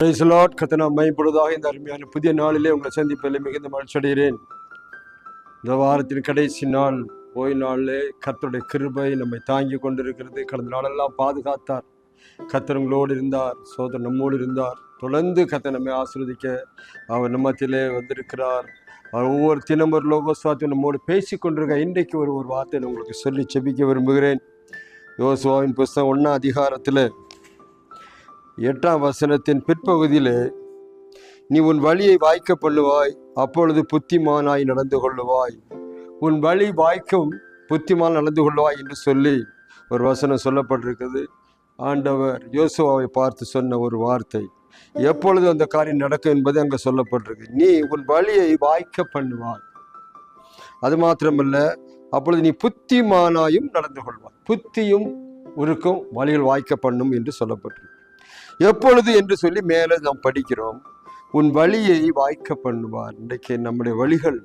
Praise கத்தனா Lord. இந்த அருமையான புதிய நாளிலே உங்களை சந்திப்பதில் மிகுந்த மகிழ்ச்சி அடைகிறேன். இந்த வாரத்தின் கடைசி நாள் ஓய் நாளிலே கத்தருடைய கிருபை நம்மை தாங்கி கொண்டிருக்கிறது. கடந்த நாளெல்லாம் பாதுகாத்தார். கர்த்தர் உங்களோடு இருந்தார் சோதர் நம்மோடு இருந்தார். தொடர்ந்து கத்தை நம்மை ஆசீர்வதிக்க அவர் நம்மத்திலே வந்திருக்கிறார். அவர் ஒவ்வொரு தினம் ஒரு லோகோஸ்வாத்தையும் நம்மோடு பேசி கொண்டிருக்க இன்றைக்கு ஒரு ஒரு வார்த்தை நான் உங்களுக்கு சொல்லி செபிக்க விரும்புகிறேன். யோசுவாவின் புஸ்தகம் ஒன்றா அதிகாரத்தில் எட்டாம் வசனத்தின் பிற்பகுதியிலே நீ உன் வழியை வாய்க்க பண்ணுவாய் அப்பொழுது புத்திமானாய் நடந்து கொள்ளுவாய். உன் வழி வாய்க்கும் புத்திமான் நடந்து கொள்வாய் என்று சொல்லி ஒரு வசனம் சொல்லப்பட்டிருக்குது ஆண்டவர் யோசுவாவை பார்த்து சொன்ன ஒரு வார்த்தை. எப்பொழுது அந்த காரியம் நடக்கும் என்பது அங்கே சொல்லப்பட்டிருக்கு. நீ உன் வழியை வாய்க்க பண்ணுவாய். அது மாத்திரமல்ல அப்பொழுது நீ புத்திமானாயும் நடந்து கொள்வாய். புத்தியும் உருக்கும் வழிகள் வாய்க்க பண்ணும் என்று சொல்லப்பட்டிருக்கு. எப்பொழுது என்று சொல்லி மேலே நாம் படிக்கிறோம் உன் வழியை வாய்க்க பண்ணுவார். இன்றைக்கு நம்முடைய வழிகள்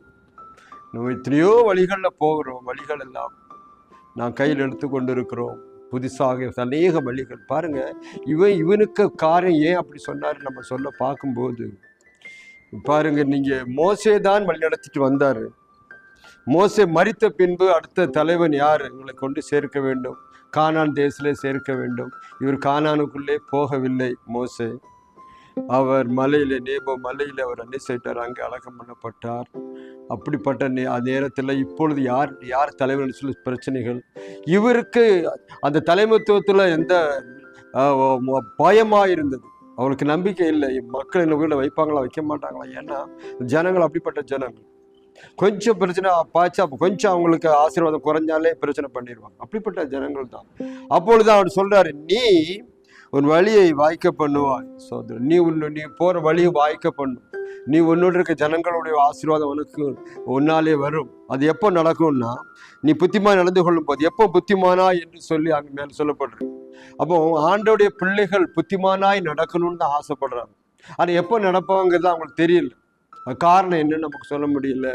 நம்ம எத்தனையோ வழிகளில் போகிறோம் வழிகள் எல்லாம். நான் கையில் எடுத்து கொண்டு இருக்கிறோம் புதுசாக அநேக வழிகள். பாருங்கள் இவன் இவனுக்கு காரியம் ஏன் அப்படி சொன்னார் நம்ம சொல்ல பார்க்கும்போது பாருங்க நீங்கள் மோசே தான் வழி நடத்திட்டு வந்தார். மோசே மறித்த பின்பு அடுத்த தலைவன் யார்? எங்களை கொண்டு சேர்க்க வேண்டும். கானான் தேசிலே சேர்க்க வேண்டும். இவர் கானானுக்குள்ளே போகவில்லை மோசே. அவர் மலையில நேபோ மலையில அவர் அன்னை செய்தார் அங்கே அழகம் பண்ணப்பட்டார். அப்படிப்பட்ட நே நேரத்தில் இப்பொழுது யார் யார் தலைவர் சொல்லி பிரச்சனைகள். இவருக்கு அந்த தலைமைத்துவத்தில் எந்த பயமாக இருந்தது. அவளுக்கு நம்பிக்கை இல்லை. மக்கள் என்ன வீட்டில் வைப்பாங்களா வைக்க மாட்டாங்களா? ஏன்னா ஜனங்கள் அப்படிப்பட்ட ஜனங்கள். கொஞ்சம் பிரச்சனை பாய்ச்சா அப்போ கொஞ்சம் அவங்களுக்கு ஆசீர்வாதம் குறைஞ்சாலே பிரச்சனை பண்ணிடுவாங்க அப்படிப்பட்ட ஜனங்கள் தான் அப்பொழுது அவர் சொல்றாரு நீ உன் வழியை வாய்க்க பண்ணுவாய் சோதரன். நீ உன் நீ போற வழியை வாய்க்க பண்ணும். நீ உன்னோடு இருக்க ஜனங்களுடைய ஆசீர்வாதம் உனக்கு உன்னாலே வரும். அது எப்போ நடக்கும்னா நீ புத்திமான் நடந்து கொள்ளும் போது எப்போ புத்திமானா என்று சொல்லி அங்க மேல சொல்லப்படுறது அப்போ ஆண்டோடைய பிள்ளைகள் புத்திமானாய் நடக்கணும்னு தான் ஆசைப்படுறாங்க. ஆனால் எப்போ நடப்பாங்கிறது அவங்களுக்கு தெரியல. காரணம் என்னன்னு நமக்கு சொல்ல முடியல.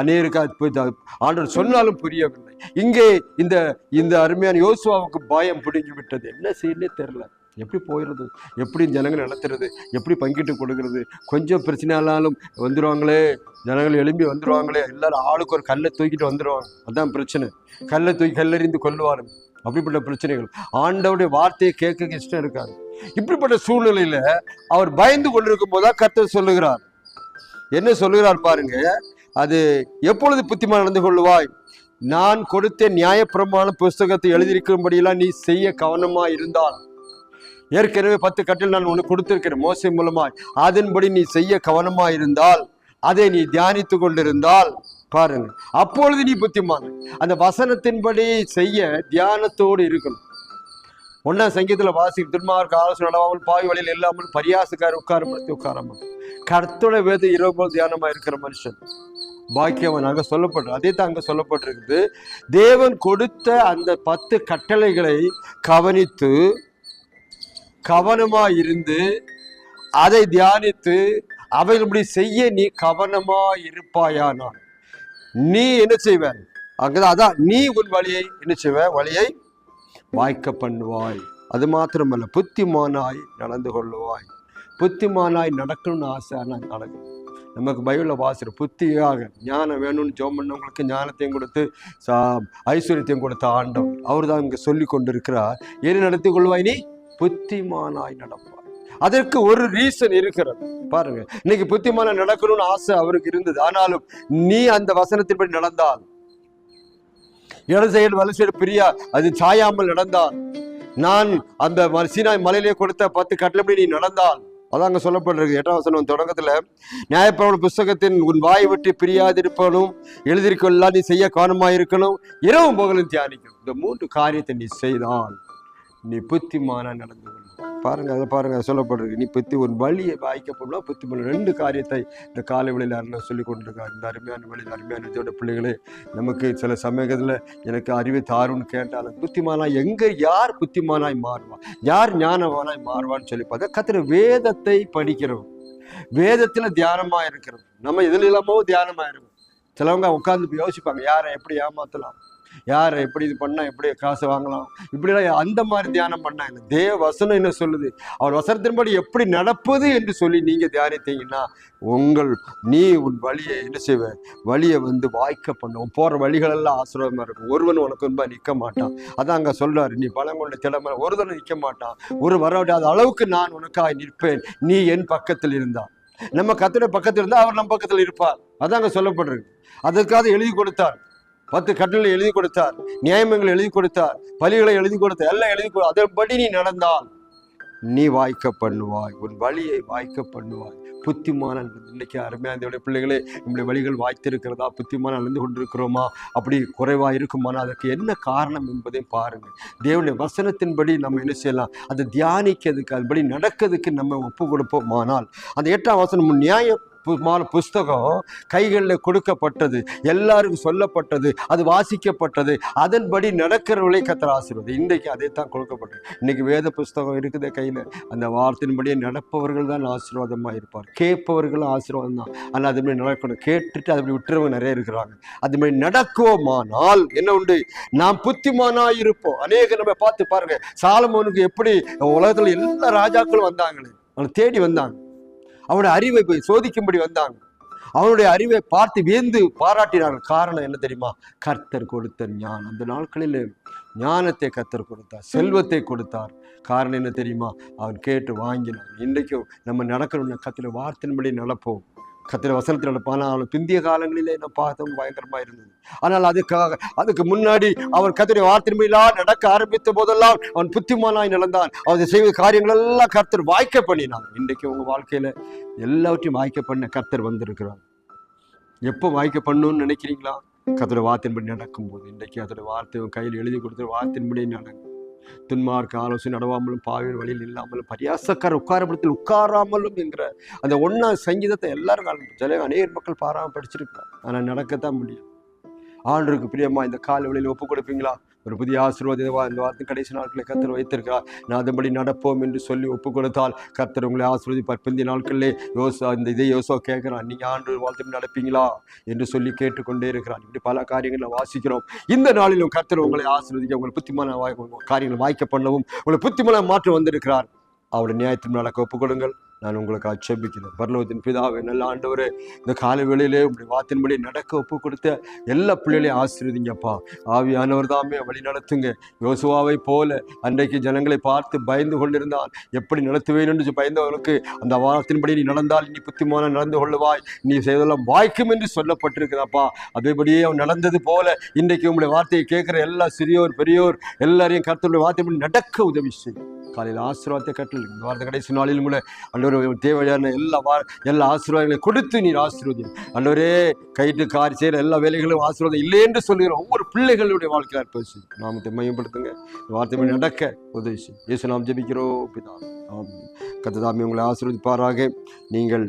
அநேருக்கு அது ஆண்டவர் சொன்னாலும் புரியவில்லை. இங்கே இந்த இந்த அருமையான யோசுவாவுக்கு பயம் பிடிங்கி விட்டது. என்ன செய்யலே தெரில எப்படி போயிடுறது? எப்படி ஜனங்கள் நடத்துறது? எப்படி பங்கிட்டு கொடுக்கறது? கொஞ்சம் பிரச்சனையானாலும் வந்துடுவாங்களே ஜனங்கள் எழும்பி வந்துடுவாங்களே எல்லாரும் ஆளுக்கு ஒரு கல்லை தூக்கிட்டு வந்துடுவாங்க அதான் பிரச்சனை. கல்லை தூக்கி கல்லறிந்து கொள்ளுவாரு அப்படிப்பட்ட பிரச்சனைகள். ஆண்டவுடைய வார்த்தையை கேட்க இஷ்டம் இருக்காது. இப்படிப்பட்ட சூழ்நிலையில அவர் பயந்து கொண்டிருக்கும் போதா கர்த்தர் சொல்லுகிறார். என்ன சொல்லுகிறார் பாருங்க. அது எப்பொழுது புத்திமான் நடந்து கொள்வாய் நான் கொடுத்த நியாயப்பிரமாண புஸ்தகத்தை எழுதியிருக்கும்படியெல்லாம் நீ செய்ய கவனமாக இருந்தால். ஏற்கனவே பத்து கட்டில் நான் உனக்கு கொடுத்திருக்கிறேன் மோசை மூலமாய். அதன்படி நீ செய்ய கவனமாக இருந்தால் அதை நீ தியானித்து கொண்டிருந்தால் பாருங்க அப்பொழுது நீ புத்திமான். அந்த வசனத்தின்படி செய்ய தியானத்தோடு இருக்கணும். ஒன்னா சங்கீதத்தில் வாசி துன்மார்க்க ஆலோசனை நடவாமல் பாய் வழியில் இல்லாமல் பரியாசுக்கார உட்காரப்படுத்தி உட்காராமல் கர்த்தோட வேத இரவு போல் தியானமா இருக்கிற மனுஷன். பாக்கியவன் அங்கே சொல்லப்படுற அதே தான் அங்கே சொல்லப்பட்டிருக்குது. தேவன் கொடுத்த அந்த பத்து கட்டளைகளை கவனித்து கவனமாக இருந்து அதை தியானித்து அவைகளுபடி செய்ய நீ கவனமாக இருப்பாயானால் நீ என்ன செய்வ அங்கதான் அதான் நீ உன் வழியை என்ன செய்வ வழியை வாய்க்க பண்ணுவாய். அது மாத்திரமல்ல புத்திமானாய் நடந்து கொள்ளுவாய். புத்திமானாய் நடக்கணும்னு ஆசை ஆனால் நடக்கும் நமக்கு பைபிளில் வாசிற புத்தியாக ஞானம் வேணும்னு ஜோம் பண்ணவங்களுக்கு ஞானத்தையும் கொடுத்து சா ஐஸ்வர்யத்தையும் கொடுத்த ஆண்டவர். அவர் தான் இங்கே சொல்லி கொண்டிருக்கிறார். என்ன நடத்தி கொள்வாய் நீ? புத்திமானாய் நடப்பார். அதற்கு ஒரு ரீசன் இருக்கிறது. பாருங்க இன்னைக்கு புத்திமான நடக்கணும்னு ஆசை அவருக்கு இருந்தது. ஆனாலும் நீ அந்த வசனத்தின்படி நடந்தால் இடது சைடு வலு சைடு பிரியா அது சாயாமல் நடந்தால் நான் அந்த சீனாய் மலையிலே கொடுத்த பத்து கட்டளைப்படி நீ நடந்தால் அதான் அங்க சொல்லப்பட்டிருக்கு. எட்டாம் வசனம் தொடக்கத்துல நியாயப்பிரமாண புஸ்தகத்தின் உன் வாய் விட்டு பிரியாதிருப்பனும் எழுதிருக்கொள்ளா நீ செய்ய காணமாயிருக்கணும் இரவும் பகலும் தியானிக்கணும். இந்த மூன்று காரியத்தை நீ செய்தால் நீ புத்திமானா நடந்து பாருங்கள் பாருங்க அதை பாருங்க சொல்லப்படுறது சொல்லப்பட்டிருக்கு. நீ புத்தி ஒரு வழியை வாய்க்கப்படலாம் புத்தி பண்ண ரெண்டு காரியத்தை இந்த காலை வழியில் அருள சொல்லி கொண்டிருக்கார். இந்த அருமையான வழியில் அருமையான இதோட பிள்ளைகளே நமக்கு சில சமயத்தில் எனக்கு அறிவை தாருன்னு கேட்டாலும் புத்திமானா எங்க யார் புத்திமானாய் மாறுவான் யார் ஞானவானாய் மாறுவான்னு சொல்லி பார்த்தா கத்திர வேதத்தை படிக்கிறோம் வேதத்துல தியானமா இருக்கிறோம் நம்ம எதுல இல்லாமோ தியானமா இருக்கும் சிலவங்க உட்காந்து யோசிப்பாங்க யாரை எப்படி ஏமாத்தலாம்? யார் எப்படி இது பண்ணா எப்படி காசு வாங்கலாம்? இப்படிலாம் அந்த மாதிரி தியானம் பண்ணாங்க தேவ வசனம் என்ன சொல்லுது? அவர் வசனத்தின்படி எப்படி நடப்பது என்று சொல்லி நீங்க தியானித்தீங்கன்னா உங்கள் நீ உன் வழியை என்ன செய்வ? வழியை வந்து வாய்க்க பண்ணுவோம் போற வழிகள் எல்லாம் இருக்கும். ஒருவன் உனக்கு முன்பா நிற்க மாட்டான். அதான் அங்க சொல்றாரு. நீ பழங்கொண்ட திடம ஒருவன் நிற்க மாட்டான். ஒரு வரவிடாத அளவுக்கு நான் உனக்காய் நிற்பேன். நீ என் பக்கத்தில் இருந்தா. நம்ம கத்துட பக்கத்தில் இருந்தா அவர் நம்ம பக்கத்தில் இருப்பார். அதான் அங்க சொல்லப்படுறது. அதற்காக எழுதி கொடுத்தார். பத்து கட்டளை எழுதி கொடுத்தார் நியாயமங்கள் எழுதி கொடுத்தார் பலிகளை எழுதி கொடுத்தார் எல்லாம் எழுதி கொடு அதன்படி நீ நடந்தால் நீ வாய்க்க பண்ணுவாய் உன் வழியை வாய்க்க பண்ணுவாய். புத்திமான இன்னைக்கு அருமையாக இந்த பிள்ளைகளே நம்முடைய வழிகள் வாய்த்திருக்கிறதா புத்திமான அழிந்து கொண்டிருக்கிறோமா? அப்படி குறைவாக இருக்குமானா அதற்கு என்ன காரணம் என்பதையும் பாருங்கள். தேவனுடைய வசனத்தின்படி நம்ம என்ன செய்யலாம்? அதை தியானிக்கிறதுக்கு அதுபடி நடக்கிறதுக்கு நம்ம ஒப்பு கொடுப்போமானால் அந்த எட்டாம் வசனம் நியாயம் புஸ்தகம் கைகளில் கொடுக்கப்பட்டது எல்லாருக்கும் சொல்லப்பட்டது அது வாசிக்கப்பட்டது அதன்படி நடக்கிறவர்களே கத்தர் ஆசீர்வாதம் இன்றைக்கு அதே தான் கொடுக்கப்பட்டது. இன்னைக்கு வேத புஸ்தகம் இருக்குது கையில். அந்த வார்த்தையின்படியே நடப்பவர்கள் தான் ஆசீர்வாதமாக இருப்பார் கேட்பவர்களும் ஆசீர்வாதம் தான். ஆனால் அதுமாதிரி நடக்கணும். கேட்டுட்டு அதுபடி விட்டுறவங்க நிறைய இருக்கிறாங்க. அதுமாதிரி நடக்குவோமானால் என்ன உண்டு? நாம் புத்திமானாக இருப்போம். அநேக நம்ம பார்த்து பாருங்க. சாலமோனுக்கு எப்படி உலகத்தில் எல்லா ராஜாக்களும் வந்தாங்களே. அவனை தேடி வந்தாங்க. அவனுடைய அறிவை போய் சோதிக்கும்படி வந்தாங்க. அவனுடைய அறிவை பார்த்து வியந்து பாராட்டினார்கள் காரணம் என்ன தெரியுமா? கர்த்தர் கொடுத்த ஞானம். அந்த நாட்களில் ஞானத்தை கர்த்தர் கொடுத்தார். செல்வத்தை கொடுத்தார். காரணம் என்ன தெரியுமா? அவன் கேட்டு வாங்கினான். இன்றைக்கும் நம்ம நடக்கணும்னா கத்திர வார்த்தையின்படி நடப்போம். கத்திர வசனத்தில் நடப்பான பிந்திய காலங்களிலே நான் பார்த்தவங்க பயங்கரமாக இருந்தது. ஆனால் அதுக்காக அதுக்கு முன்னாடி அவன் கத்திர வார்த்தையின்படிலாம் நடக்க ஆரம்பித்த போதெல்லாம் அவன் புத்திமானாய் நடந்தான். அவன் செய்த காரியங்கள் எல்லாம் கர்த்தர் வாய்க்க பண்ணினான் இன்றைக்கு உங்கள் வாழ்க்கையில் எல்லாவற்றையும் வாய்க்க பண்ண கர்த்தர் வந்திருக்கிறார். எப்போ வாய்க்க பண்ணணும்னு நினைக்கிறீங்களா? கத்தோட வார்த்தையின்படி நடக்கும்போது. இன்றைக்கு அதோட வார்த்தை கையில் எழுதி கொடுத்த வார்த்தையின்படி நடக்கும். துன்மார்க்க ஆலோசனை நடவாமலும் பாவின் வழியில் இல்லாமலும் பரியாசக்கார உட்காரப்படத்தில் உட்காராமலும் என்கிற அந்த ஒன்றா சங்கீதத்தை எல்லாரும் காலம் அநேக மக்கள் பாராம படிச்சிருக்காங்க ஆனால் நடக்கத்தான் முடியும் ஆண்டருக்கு பிரியமா இந்த கால வழியில் ஒப்பு கொடுப்பீங்களா? ஒரு புதிய ஆசீர்வாத இந்த வார்த்தை கடைசி நாட்களை கத்தர் வைத்திருக்கிறார். நான் அதன்படி நடப்போம் என்று சொல்லி ஒப்பு கொடுத்தால் கர்த்தர் உங்களை ஆசீர்வதிப்பார். பிந்தைய நாட்களிலே யோசா இந்த இதை யோசா கேட்கிறான். நீங்கள் ஆண்டு வாழ்த்து நடப்பீங்களா? என்று சொல்லி கேட்டுக்கொண்டே இருக்கிறான். இப்படி பல காரியங்களை வாசிக்கிறோம். இந்த நாளிலும் கர்த்தர் உங்களை ஆசீர்வதிக்க உங்களை புத்திமான வாய்- காரியங்களை வாய்க்க பண்ணவும் உங்களை புத்திமான மாற்றம் வந்திருக்கிறார். அவருடைய நியாயத்தின் நடக்க ஒப்புக்கொடுங்கள். நான் உங்களுக்கு ஆட்சேபிக்கிறேன் பரலோகத்தின் பிதாவை நல்ல ஆண்டவரே இந்த காலை வேளையிலே உங்களுடைய வாத்தின்படி நடக்க ஒப்பு கொடுத்த எல்லா பிள்ளைகளையும் ஆசிரியதிங்கப்பா ஆவியானவர் தாமே வழி நடத்துங்க. யோசுவாவை போல அன்றைக்கு ஜனங்களை பார்த்து பயந்து கொண்டிருந்தான். எப்படி நடத்துவேன் என்று பயந்தவனுக்கு அந்த வாரத்தின்படி நீ நடந்தால் நீ புத்திமான நடந்து கொள்ளுவாய். நீ செய்தெல்லாம் வாய்க்கும் என்று சொல்லப்பட்டிருக்கிறப்பா அதேபடியே அவன் நடந்தது போல இன்றைக்கு உங்களுடைய வார்த்தையை கேட்குற எல்லா சிறியோர் பெரியோர் எல்லாரையும் கருத்துடைய வார்த்தையின்படி நடக்க உதவி செய்யும் காலையில் ஆசீர்வாதத்தை கட்டல். இந்த வார்த்தை கடைசி நாளில் கூட அன்றவர் தேவையான எல்லா வார எல்லா ஆசீர்வாதங்களையும் கொடுத்து நீர் ஆசீர்வதி அன்றவரே கைட்டு கார் செய்கிற எல்லா வேலைகளும் ஆசீர்வாதம் இல்லை என்று சொல்லுகிற ஒவ்வொரு பிள்ளைகளுடைய வாழ்க்கையில் அற்பசி நாமத்தை மையப்படுத்துங்க. இந்த வார்த்தை படி நடக்க உதவி செய்யும். இயேசு நாம் ஜெபிக்கிறோம் பிதா. கத்ததாமி உங்களை ஆசீர்வதிப்பாராக. நீங்கள்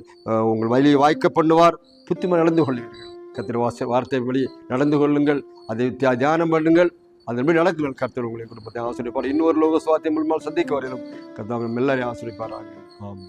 உங்கள் வழியை வாய்க்க பண்ணுவார். புத்திம நடந்து கொள்வீர்கள் கத்திர வாச வார்த்தை வழி நடந்து கொள்ளுங்கள். அதை தியானம் பண்ணுங்கள். அதன்படி நடக்குங்கள் கர்த்தர் உங்களை குடும்பத்தை ஆசிரியப்பார். இன்னொரு லோக சுவாத்தியம் மூலமாக சந்திக்க வரையிலும் கர்த்தாவை எல்லாரையும் ஆசிரியப்பாராங்க ஆமாம்